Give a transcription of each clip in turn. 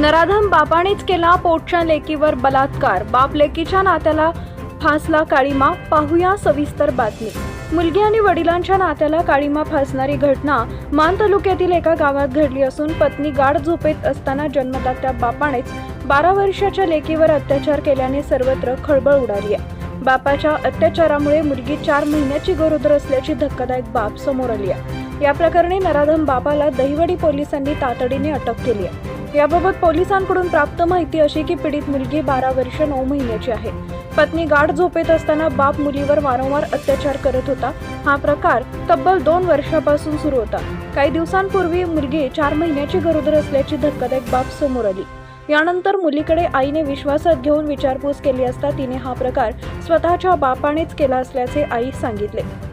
नराधम बापानेच केला पोटच्या लेकीवर बलात्कार. बाप लेकीच्या नात्याला फासला काळीमा. पाहूया सविस्तर बातमी. मुलगी आणि वडिलांच्या नात्याला काळीमा फासणारी घटना मान तालुक्यातील एका गावात घडली असून पत्नी गाढ झोपेत असताना जन्मदात्या बापानेच बारा वर्षाच्या लेकीवर अत्याचार केल्याने सर्वत्र खळबळ उडाली आहे. बापाच्या अत्याचारामुळे मुलगी चार महिन्याची गरोदर असल्याची धक्कादायक बाब समोर आली आहे. या प्रकरणी नराधम बापाला दहिवडी पोलिसांनी तातडीने अटक केली आहे. याबाबत पोलिसांकडून प्राप्त माहिती अशी की पीडित मुलगी बारा वर्ष नऊ महिन्याची आहे. पत्नी गाढ झोपेत असताना बाप मुलीवर वारंवार अत्याचार करत होता. हा प्रकार तब्बल दोन वर्षापासून सुरू होता. काही दिवसांपूर्वी मुलगी चार महिन्याची गरोदर असल्याची धक्कादायक बाब समोर आली. यानंतर मुलीकडे आईने विश्वासात घेऊन विचारपूस केली असता तिने हा प्रकार स्वतःच्या बापानेच केला असल्याचे आई सांगितले.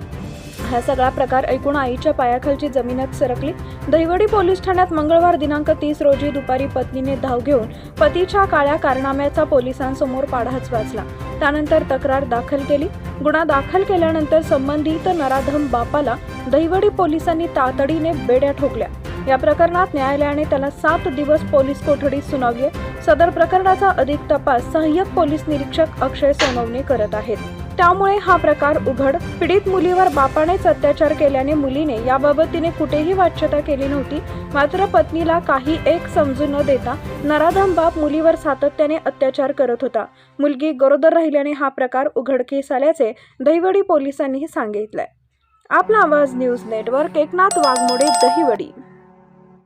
हा सगळा प्रकार ऐकून आईच्या पायाखालची जमिनात सरकली. दहिवडी पोलीस ठाण्यात मंगळवार दिनांक तीस रोजी दुपारी पत्नीने धाव घेऊन पतीच्या काळ्या कारनाम्याचा पोलिसांसमोर पाढाच वाचला. त्यानंतर तक्रार दाखल केली. गुन्हा दाखल केल्यानंतर संबंधित नराधम बापाला दहिवडी पोलिसांनी तातडीने बेड्या ठोकल्या. या प्रकरणात न्यायालयाने त्याला सात दिवस पोलीस कोठडीत सुनावली सदर प्रकरणाचा अधिक तपास सहाय्यक पोलीस निरीक्षक अक्षय सोनवणे करत आहेत. त्यामुळे हा प्रकार उघड. पीडित मुलीवर बापानेच अत्याचार केल्याने मुलीने याबाबत तिने कुठेही वाच्यता केली नव्हती. मात्र पत्नीला काही एक समजू न देता नराधम बाप मुलीवर सातत्याने अत्याचार करत होता. मुलगी गरोदर राहिल्याने हा प्रकार उघडकीस आल्याचे दहिवडी पोलिसांनीही सांगितलंय आपला आवाज न्यूज नेटवर्क एकनाथ वाघमोडे दहिवडी.